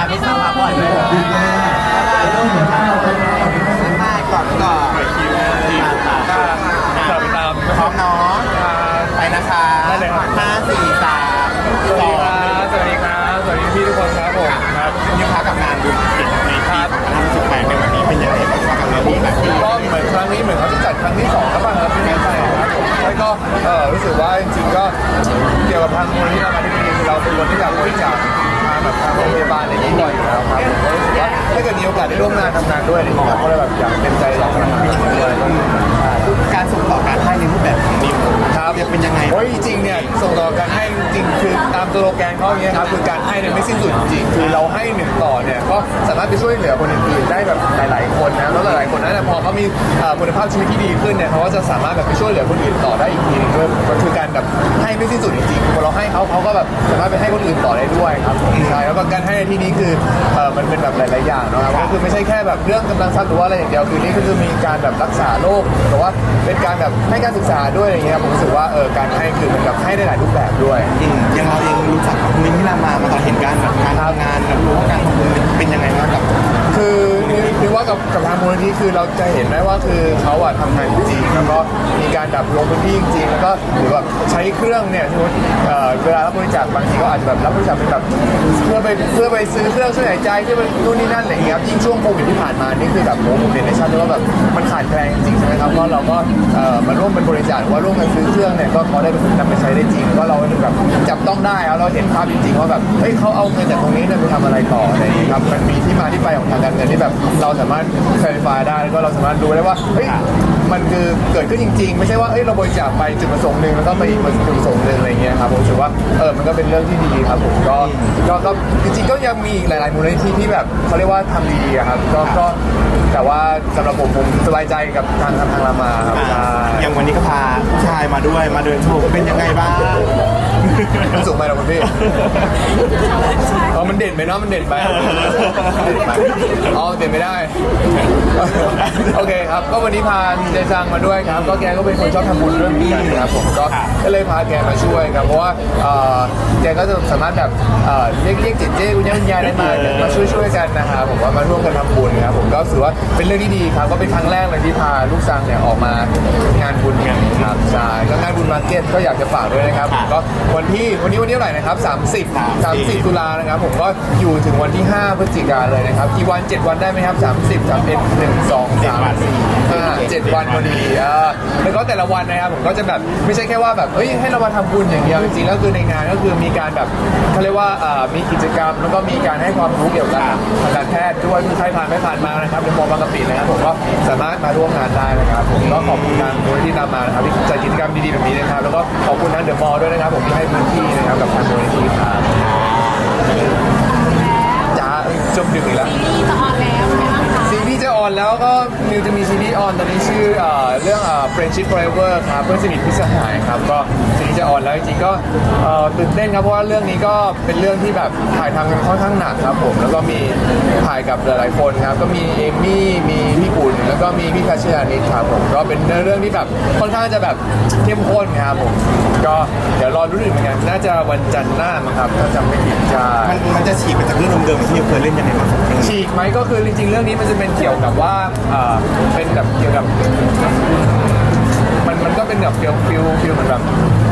ครับตาพี่สาวพักผ่อนด้วยไม่ก่อนก่อนก็กลับไปตามพร้อมเนาะไปนะคะได้เลยครับ ห้าสี่สามสวัสดีครับสวัสดีครับ สวัสดีพี่ทุกคนครับผมครับนี่พักกับงานดูกิจในที่ครับทำสุดแปลกในวันนี้เป็นยังไงบ้างกับงามีแบบนี้ก็เหมือนครั้งนี้เหมือนเขาจะจัดครั้งที่สองแล้วป่ะครับที่นี่ใช่ครับผมแล้วก็เออรู้สึกว่าจริงๆก็เกี่ยวกับทางมูลนิธิรามาธิบดีคือเราเป็นคนที่อยากบริจาคทาง แบบทางโรงพยาบาลอะไรอย่างนี้บ่อยอยู่แล้วครับผมก็รู้สึกว่าถ้าเกิดมีโอกาสได้ร่วมงานทำงานด้วยอะไรอย่างเงี้ยก็เลยแบบอยากเป็นใจอยากทำงานด้วย ก็ใช่การส่งต่อการให้ในรูปแบบของนิวครับจะเป็นยังไง โอ้ยจริงๆเนี่ยส่งต่อการให้จริงๆคือตามสโลแกนเขาอย่างเงี้ยครับคือการให้เนี่ยไม่สิ้นสุดจริงๆคือเราให้หนึ่งต่อเนี่ยก็สามารถไปช่วยเหลือคนอื่นๆได้แบบหลาย ๆ คนนะแล้วหลายๆคนนั้นเนยพอเขามีเอ่อคุณภาพชีวิตที่ดีขึ้นเนี่ยเขาก็จะสามารถแบบไปช่วยเหลือคนอื่นต่อได้อีกทีหนึงด้วยก็คือการแบบให้ไม่สิ้นสุดจริงๆพอเราให้เขาเขาก็แบบสามารถไปให้คนอื่นต่อได้ด้วยครับใช่แล้วก็การให้ในที่นี้คือเอ่อมันเป็นแบบหลายๆอย่างเนอะครับก็คือไม่ใช่แค่แบบเรื่องกำลังทรัพย์หรือว่าอะไรอย่างเดียวคือนี่ก็คือมีการแบบรักษาโรคหรือว่าเป็นการแบบให้การศึกษาด้วยอะไรอย่างเงี้ยผมรู้สึกว่าเออการให้คือมันแบบให้ได้หลายรูปแบบด้วย อืมอยังเราเองรู้จักกับคุณมินที่รามามาตอนเห็นการแบบการทำงานแล้วรู้ว่าการทำบุญเป็นยังไงบ้างกับ คือคือว่ากับกับทางมูลนิธิคือเราจะเห็นได้ว่าคือเขาอะทำงานจริงๆแล้วก็มีการดับลงพื้นที่จริงๆแล้วก็หรือแบบใช้เครื่องเนี่ยสมมติเอ่อเวลารับบริจาคบางทีก็อาจจะแบบรับบริจาคเป็นแบบเพื่อไปเพื่อไปซื้อเครื่องช่วยหายใจเพื่อไปนู่นนี่นั่นอะไรอย่างเงี้ยครับยิ่งช่วงโควิดที่ผ่านมานี่คือแบบโอ้โหผมเห็นได้ชัดเลยว่าแบบมันขาดแคลนจริงๆใช่ไหมครับก็เราก็เอ่อมาร่วมเป็นบริจาคหรือว่าร่วมกันซื้อเครื่องเนี่ยก็เขาได้เป็นำไปใช้ได้จริงก็เราแบบจับต้องได้แล้วเราเห็นภาพจริงๆว่าแบบเฮ้ยเขาเอาเงินจากตรงนี้เนี่ยไปทำอะไรต่ออะไรอย่างเงี้ยครับมันมีที่มาที่ไปของทางการเงินที่แบบเราสามารถ verify ได้แล้วก็เราสามารถดูได้ว่าเฮ้ยมันคือเกิดขึ้นจริง ๆ ไม่ใช่ว่าเอ้ยเราบริจาคไปจุดประสงค์หนึ่งแล้วก็ไปอีกจุดประสงค์หนึ่งอะไรเงี้ยครับผมรู้สึกว่าเออมันก็เป็นเรื่องที่ดีครับผมก็ก็ก็จริงๆก็ยังมีอีกหลายๆมูลนิธิที่แบบเขาเรียกว่าทำดีอะครับก็ก็ แต่ว่าสำหรับผมผมสบายใจกับทางทางรามาครับใช่ อย่างวันนี้ก็พาผู้ชายมาด้วยมาเดินโชว์เป็นยังไงบ้าง มันสูงไปเหรอคุณพี่อ๋อมันเด่นไปเนาะมันเด่นไปเด่นไปอ๋อเด่นไม่ได้ โอเคครับ ก็วันนี้พาเจซังมาด้วยครับ ก็แกก็เป็นคนชอบทำบุญเรื่องนี้นะครับผมก็ก็เลยพาแกมาช่วยครับ เพราะว่าเอ่อแกก็จะสามารถแบบเอ่อเรียกเรียกเจเจคุณย่าคุณยายได้มามาช่วยช่วยๆกันนะครับผมว่ามาร่วมกันทำบุญครับผมก็ถือว่าเป็นเรื่องที่ดีครับ ก็เป็นครั้งแรกเลยที่พาลูกซังเนี่ยออกมางานบุญกันครับใช่ก็งานบุญมาร์เก็ตก็อยากจะฝากด้วยนะครับผมก็วันที่วันนี้วันที่เท่าไหร่นะครับ 30 30 ตุลานะครับ ผมก็อยู่ถึงวันที่ 5 พฤศจิกาเลยนะครับกี่วัน 7 วันได้ไหมครับ 30 31 1 2 3 4 5 7 วันพอดีอ่าแล้วก็แต่ละวันนะครับผมก็จะแบบไม่ใช่แค่ว่าแบบเฮ้ยให้เรามาทำบุญอย่างเดียวจริงๆแล้วคือในงานก็คือมีการแบบเขาเรียกว่าอ่ามีกิจกรรม แล้วก็มีการให้ความรู้เกี่ยวกับทางการแพทย์ด้วยที่ใครผ่านไม่ผ่านมานะครับในมอบางกะปินะครับผมก็สามารถมาร่วมงานได้นะครับผมก็ขอบคุณทางมูลนิธินามานะครับที่จัดกิจกรรมดีๆแบบนี้นะครับแล้วก็ขอบคุณทางเดอะมอลล์ด้วยนะครับผมที่ให้พื้นที่นะครับกับทางมูลนิธิครับจ้าจบดึกอีกแล้วซีรีส์จะออนแล้ว แล้วก็มิวจะมีซีรีส์ออนตอนนี้ชื่อเอ่อเรื่องเอ่อ Friendship Forever ครับเพื่อนสนิทพิษสหายครับก็ซีรีส์จะออนแล้วจริงๆก็เอ่อตื่นเต้นครับเพราะว่าเรื่องนี้ก็เป็นเรื่องที่แบบถ่ายทำกันค่อนข้างหนักครับผมแล้วก็มีถ่ายกับหลายๆคนครับก็มีเอมมี่มีพี่ปุ่นแล้วก็มีพี่คัชชยานิดครับผมก็เป็นเนื้อเรื่องที่แบบค่อนข้างจะแบบเข้มข้นครับผมก็เดี๋ยวรอรุ้นอีกเหมือนกันน่าจะวันจันทร์หน้ามั้งครับถ้าจำไม่ผิดใช่มันมันจะฉีกไปจากเรื่องเดิมๆที่นิวเคยเล่นยังไงบ้างครับฉีกไหมก็คือจริงๆเรื่องนี้มันจะเป็นเกี่ยวกับว่าเอ่อเป็นแบบเกี่ยวกับ มันมันก็เป็นแบบฟิลฟิลฟิลเหมือนแบบ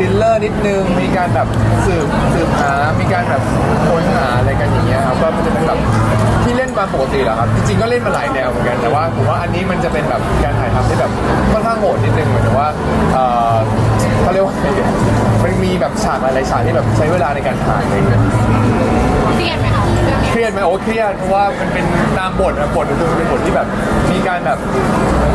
ดิลเลอร์นิดนึง มีการแบบสืบสืบหา มีการแบบค้นหาอะไรกันอย่างเงี้ยครับก็มันจะเป็นแบบที่เล่นมาปกติแหละครับ จริงๆก็เล่นมาหลายแนวเหมือนกันแต่ว่าผมว่าอันนี้มันจะเป็นแบบการถ่ายทำที่แบบค่อนข้างโหดนิดนึงเหมือนกับว่าเอ่อเขาเรียกว่า มันมีแบบฉากหลายๆฉากที่แบบใช้เวลาในการถ่ายอะไรอย่างเงี้ยเครียดไหมคะเรื่องนี้เครียดไหมโอ้เครียดเพราะว่ามันเป็นตามบทนะบทก็คือมันเป็นบทที่แบบมีการแบบ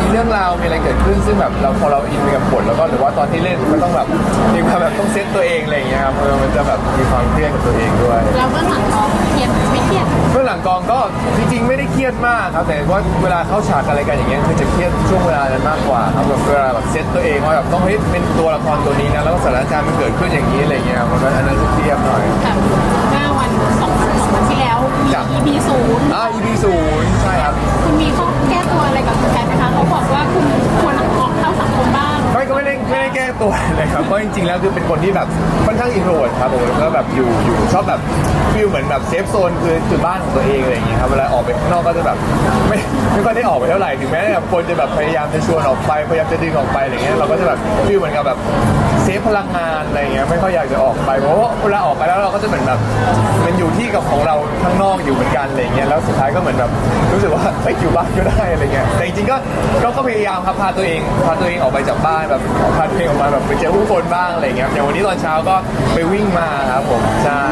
มีเรื่องราวมีอะไรเกิดขึ้นซึ่งแบบเราพอเราอินไปกับบทแล้วก็หรือว่าตอนที่เล่นก็ต้องแบบมีความแบบต้องเซตตัวเองอะไรอย่างเงี้ยครับเออมันจะแบบมีความเครียดกับตัวเองด้วยเราเบื้องหลังน้องเครียดไม่เครียดเบื้องหลังกองก็จริงๆไม่ได้เครียดมากครับแต่ว่าเวลาเข้าฉากอะไรกันอย่างเงี้ยคือจะเครียดช่วงเวลานั้นมากกว่าครับแบบเวลาแบบเซตตัวเองว่าแบบต้องเฮ้ยเป็นตัวละครตัวนี้นะแล้วก็สถานการณ์มันเกิดขึ้นอย่างนี้อะไรเงี้ยมันก็อันนั้นจะเครียดหน่อยแบบเมื่อวันสองวันสองวันที่แล้วมีจ้ะ EP ศูนย์อ่า EP ศูนย์ใช่ครับ คุณมีข้อแก้ตัวอะไรกับแฟนไหมคะเขาบอกว่าคุณ ได้ไม่ได้แก้ตัวเลยครับเพราะจริงๆแล้วคือเป็นคนที่แบบค่อนข้างอินโทรดครับผมแล้วก็แบบอยู่อยู่ชอบแบบฟิลเหมือนแบบเซฟโซนคือจุดบ้านของตัวเองอะไรอย่างเงี้ยครับเวลาออกไปข้างนอกก็จะแบบไม่ไม่ค่อยได้ออกไปเท่าไหร่ถึงแม้แบบคนจะแบบพยายามจะชวนออกไปพยายามจะดึงออกไปอะไรเงี้ยเราก็จะแบบฟิลเหมือนกับแบบเซฟพลังงานอะไรเงี้ยไม่ค่อยอยากจะออกไปเพราะว่าเวลาออกไปแล้วเราก็จะเหมือนแบบมันอยู่ที่กับของเราข้างนอกอยู่เหมือนกันอะไรเงี้ยแล้วสุดท้ายก็เหมือนแบบรู้สึกว่าเอ้ยอยู่บ้านก็ได้อะไรเงี้ยแต่จริงๆก็ก็ก็พยายามครับพาตัวเองพาตัวเองออกไปจากบ้านแบบพาตัวเองออกมาแบบไปเจอผู้คนบ้างอะไรเงี้ยอย่างวันนี้ตอนเช้าก็ไปวิ่งมาครับผมใช่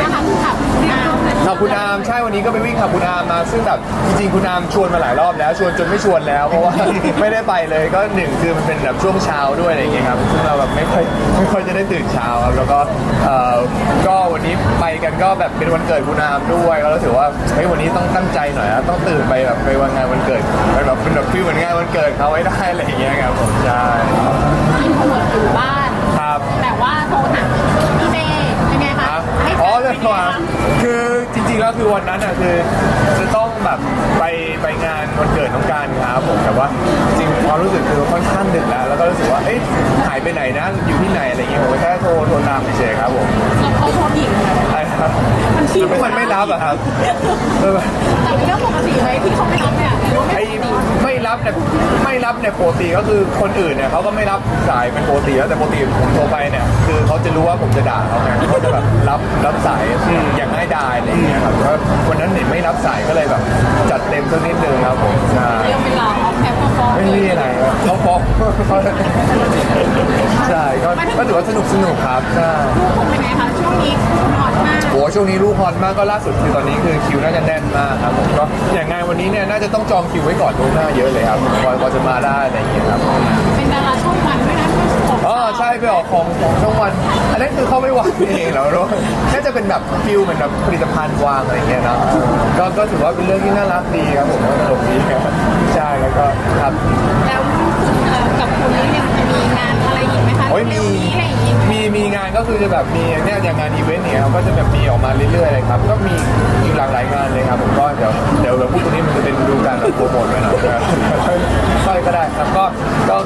นะคะขับน้ำขับคุณอามใช่วันนี้ก็ไปวิ่งขับคุณอามมาซึ่งแบบจริงๆคุณอามชวนมาหลายรอบแล้ว ชวนจนไม่ชวนแล้วเพราะว่า ไม่ได้ไปเลยก็หนึ่งคือมันเป็นแบบช่วงเช้าด้วยอะไรอย่างเงี้ยครับซึ่งเราแบบไม่ค่อยไม่ค่อยจะได้ตื่นเช้าครับแล้วก็เอ่อก็วันนี้ไปกันก็แบบเป็นวันเกิดคุณอามด้วยก็รู้สึกว่าเฮ้ยวันนี้ต้องตั้งใจหน่อยนะต้องตื่นไปแบบไปวันงานวันเกิด เป็นแบบเป็นแบบฟิลเหมือนงานวันเกิดเขาไว้ได้อะไรอย่างเงี้ยครับผมใช่อินโทรดอยู่บ้าน ครับ แต่ว่าโทรหาพี่เมย์เป็นไงคะครับให้อ๋อเป็จะนกไงว่าคะคือจริงๆแล้วคือวันนั้นอะคือจะต้องแบบไปไปงานวันเกิดน้องการครับผมแต่ว่าจริงๆความรู้สึกคือค่อนข้างดึกแล้วแล้วก็รู้สึกว่าเอ๊ะหายไปไหนนะอยู่ที่ไหนอะไรเงี้ยผมก็แค่โทรโทรตามเฉยๆครับผมแล้วเขาโทรหญิงใช่ครับมันขี้มันไม่รับอะครับเออแต่เป็นเรื่องปกติไหมที่เขาไม่รับเนี่ยหรือว่าไม่ไอ้ปกติไม่ รับเนี่ยไม่รับเนี่ยปกติก็คือคนอื่นเนี่ยเขาก็ไม่รับสายเป็นปกติแล้วแต่ปกติผมโทรไปเนี่ยคือเขาจะรู้ว่าผมจะด่าเขาไงเขาจะแบบรับรับสายอย่างง่ายดายอะไรอย่างเงี้ยครับแล้ววันนั้นเห็นไม่รับสายก็เลยแบบ จัดเต็มสักนิดนึงครับผมใช่เรื่องเวลาออกแคปก็ฟ้องไม่เลมีอะไรครับเขาฟ้องใช่ก็ก็ถือว่าสนุกสนุกครับใช่ลูกคงเป็นไงคะช่วงนี้คุณฮอตมากโหช่วงนี้ลูกฮอตมากก็ล่าสุดคือตอนนี้คือคิวน่าจะแน่นมากครับผมก็อย่างงานวันนี้เนี่ยน่าจะต้องจองคิวไว้ก่อนล่วงหน้าเยอะเลยครับกว่ากว่าจะมาได้อะไรอย่างเงี้ยครับเป็นดาราช่องวันด้วยนะที่ของอ๋อใช่ไปออกของของช่องวัน อันนั้นคือเข้าไม่วางเองแล้วเนอะน่าจะเป็นแบบฟิลเหมือนแบบผลิตภัณฑ์วางอะไรอย่างเงี้ยเนอะก็ก็ถือว่าเป็นเรื่องที่น่ารักดีครับผมก็ตลกดีครับใช่แล้วก็ครับ แล้วคุณเอ่อกับคุณนี่เนี่ยจะมีงานอะไรอีกไหมคะโอ้ยเร็มีวนี้อะไรอย่างงี้มีมีงานก็คือจะแบบมีเนี่ยอย่างงานอีเวนต์เนี่ยครับก็จะแบบมีออกมาเรื่อยๆเลยครับ ก็มีอีกหลากหลาย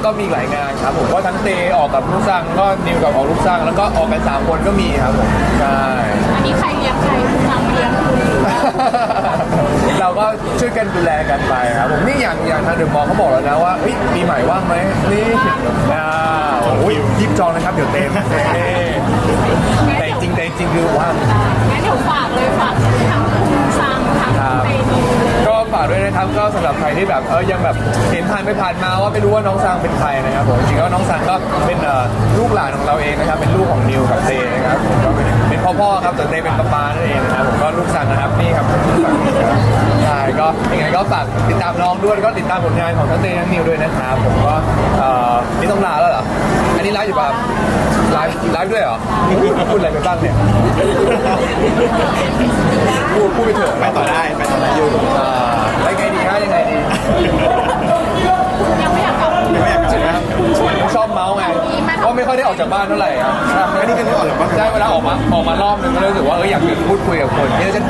ก็ก็มีหลายงานครับผมก็ทั้งเตออกกับลูกสร้างก็นิวกับออกลูกสร้างแล้วก็ออกกันสามคนก็มีครับผมใช่ อันนี้ใครเลี้ยงใครคุณทำเลี้ยงคุณเราก็ช่วยกันดูแลกันไปครับผมนี่อย่างอย่างทางเดอะมอลล์เขาบอกแล้วนะว่าเฮ้ยปีใหม่ว่างไหมนี่อ่าโอ้ยรีบจองนะครับเดี๋ยวเต็มเอ้แต่จริงๆแต่จริงๆคือว่าง ฝากด้วยนะครับก็สำหรับใครที่แบบเออยังแบบเห็นผ่านไปผ่านมาว่าไม่รู้ว่าน้องซังเป็นใครนะครับผมจริงๆก็น้องซังก็เป็นเอ่อลูกหลานของเราเองนะครับเป็นลูกของนิวกับเตนะครับผมก็เป็นเป็นพ่อพ่อๆครับแต่เตเป็นป้าปานั่นเองนะครับผมก็ลูกซังนะครับนี่ครับ ก็ยังไงก็ฝากติดตามน้องด้วยแล้วก็ติดตามผลงานของทั้งเตทั้งนิวด้วยนะครับผมก็เอ่อนี่ต้องลาแล้วเหรออันนี้ไลฟ์อยู่ป่ะครับไลฟ์ไลฟ์ด้วยเหรอพูดอะไรไปบ้างเนี่ยพูดพูดไปเถอะไปต่อได้ไปต่อได้อยู่อ่าแล้วยังไงดีฮะยังไงดี ค่อยได้ออกจากบ้านเท่าไหร่ครับอันนี้ก็นึกออกจากบ้าน ใช่เวลาออกมาออกมารอบนึงก็รู้สึกว่าเอออยากมีพูดคุยกับคนนี่จะ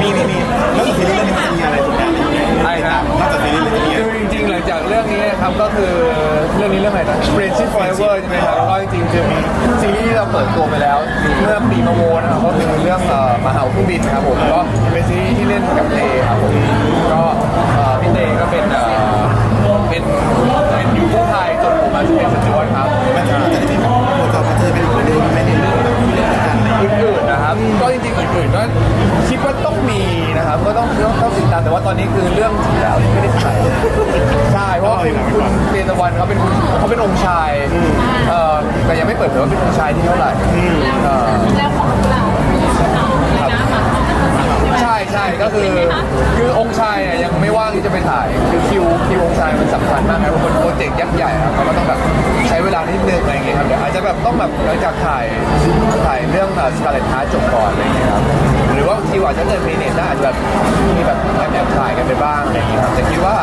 มีมีมีแล้วซีรีส์เรื่องนี้มันจะมีอะไรผลงานอะไรอย่างเงี้ยใช่ครับ นอกจากซีรีส์เรื่องนี้ คือจริงๆหลังจากเรื่องนี้นะครับก็คือเรื่องนี้เรื่องอะไรนะ Friendship Forever ใช่ไหมครับแล้วก็จริงๆคือมีซีรีส์ที่เราเปิดตัวไปแล้วเมื่อปีมะโมนะครับก็คือเรื่องเอ่อมหาเครื่องบินนะครับผมก็เป็นซีรีส์ที่เล่นกับเตครับผมก็เอ่อ ก็จริงๆอื่นๆก็คิดว่าต้องมีนะครับ ก็ต้องต้องต้องติดตามแต่ว่าตอนนี้คือเรื่องถึงแล้วที่ไม่ได้ถ่ายใช่เพราะว่าคุณคุณเตตะวันเขาเป็นเขาเป็นองค์ชายเอ่อแต่ยังไม่เปิดเผยว่าเป็นองค์ชายที่เท่าไหร่เอ่อ แล้วของ ใช่ไหมใช่ใช่ก็คือคือองค์ชายเนี่ยยังไม่ว่างที่จะไปถ่าย คือคิวคิวองค์ชายมันสำคัญมากนะเพราะเป็นโปรเจกต์ยักษ์ใหญ่ครับเขาก็ต้องแบบใช้เวลานิดนึงอะไรอย่างเงี้ยครับเดี๋ยวอาจจะแบบต้องแบบหลังจากถ่ายถ่ายเรื่องสการ์เล็ตฮาร์จบก่อนอะไรอย่างเงี้ยครับหรือว่าคิวอาจจะเกิดมีเน็ตน่าอาจจะแบบมีแบบแอบแอบถ่ายกันไปบ้างอะไรอย่างเงี้ยครับแต่คิดว่า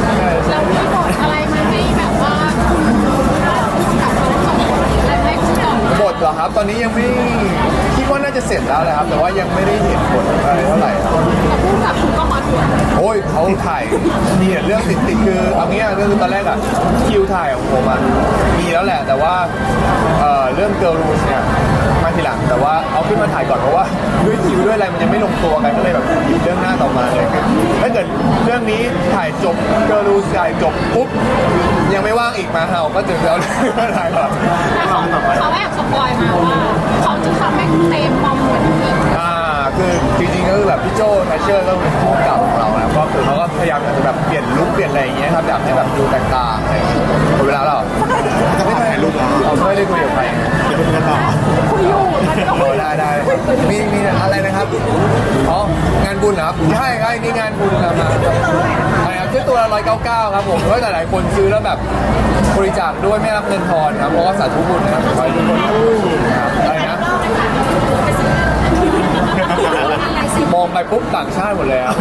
ใช่ใช่เรามีบทอะไรมาให้แบบว่าคุณกับเราสองคนอะไรให้คุณลองบทเหรอครับ ตอนนี้ยังไม่ คิดว่าว่าน่าจะเสร็จแล้วแหละครับ แต่ว่ายังไม่ได้เห็นผลอะไรเท่าไหร่ครับแต่พูดกับคุณก็ฮอตอยู่โอ้ยเขาถ่ายมีแต่เรื่องติดติดๆคือเอางี้ก็คือตอนแรกอะคิวถ่ายของผมอะมีแล้วแหละ แต่ว่าเอ่อเรื่องเกิร์ลรูสเนี่ยมาทีหลังแต่ว่าเอาขึ้นมาถ่ายก่อนเพราะว่าด้วยคิวด้วยอะไรมันยังไม่ลงตัวกันก็เลยแบบหยิบเรื่องหน้าต่อมาเลยถ้าเกิดเรื่องนี้ถ่ายจบเกิร์ลรูสถ่ายจบปุ๊บยังไม่ว่างอีกมาเห่าก็จะเอาเรื่องมาถ่ายก่อน แต่ แบบพี่โจแคชเชอร์ก็เป็นผู้กำกับของเรานะก็คือเขาก็พยายามจะแบบเปลี่ยนลุคเปลี่ยนอะไรอย่างเงี้ยครับอยากให้แบบดูแตกต่างอะไรอย่างเงี้ยหมดเวลาแล้วเหรอจะไม่ถ่ายรูปแล้วเราไม่ได้คุยกับใครเดี๋ยวไปคุยกันต่อคุยอยู่มันก็โอ้ได้ได้มีมีอะไรนะครับอ๋องานบุญเหรอครับใช่ใช่นี่งานบุญครับมาใช่ครับซื้อตัวละร้อยเก้าเก้าครับผมเพราะหลายๆคนซื้อแล้วแบบบริจาคด้วยไม่รับเงินทอนครับเพราะว่าสาธุบุญนะครับขอให้ทุกคนนะครับอะไรนะ มองไปปุ๊บต่างชาติหมดเลยครับ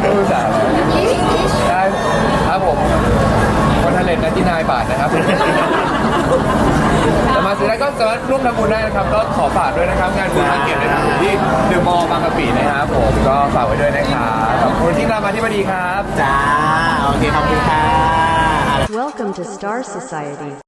ไม่รู้จักได้ครับผมคนทะเลนนะที่นายบาทนะครับแต่มาซื้อได้ก็สามารถร่วมทำบุญได้นะครับ ก็ขอฝากด้วยนะครับงานบุญมาเก็ตนะครับอยู่ที่เดอะมอลล์บางกะปินะครับผมก็ฝากไว้ด้วยนะครับขอบคุณที่รามาที่บดีครับ จ้า โอเค ขอบคุณค่ะ Welcome to Star Society.